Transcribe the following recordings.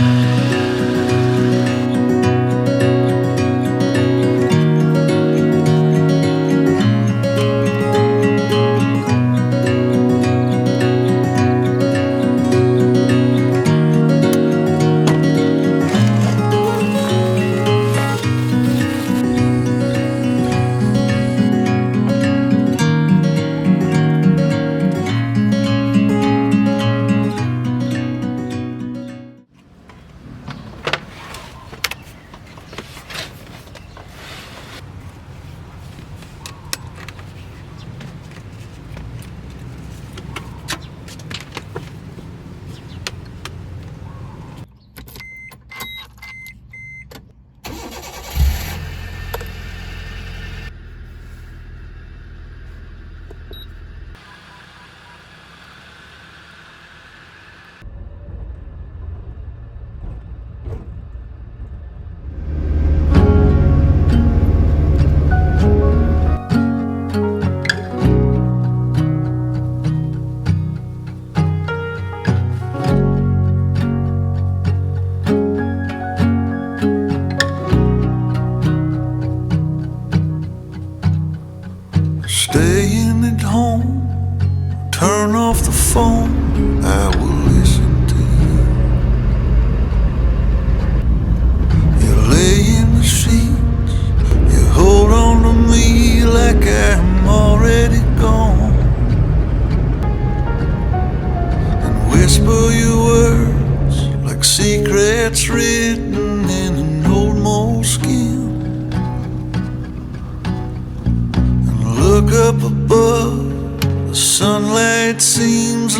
Staying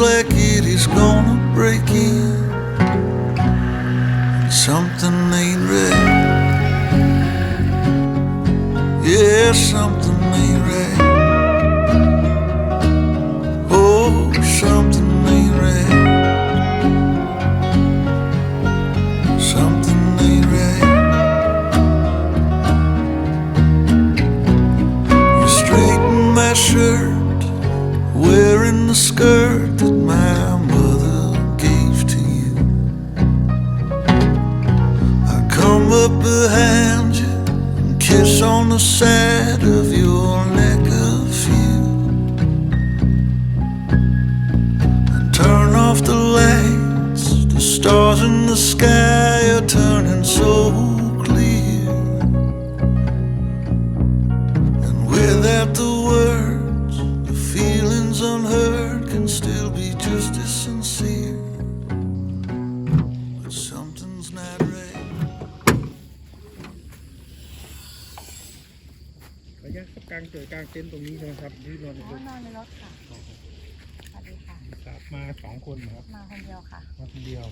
like it is gonna break in. Something ain't right. Yeah, something ain't right. Oh, something ain't right. Something ain't right. You straighten my shirt, wearing the skirt up behind you and kiss on the side of your neck a few. And turn off the lights, the stars in the sky are turning so กลางเกิดกลางเต็นท์ตรงนี้ใช่ไหมครับที่นอนในอ๋รอถนอนในรถค่ะสวัสดีค่ะ ครับมาสองคนนะครับมาคนเดียวค่ะมาคนเดียว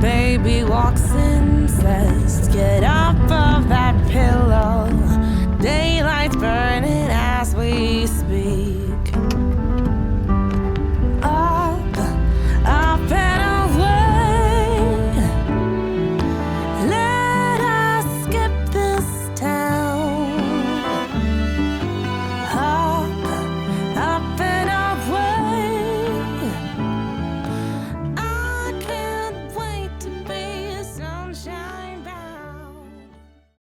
baby walks in, says, Get out.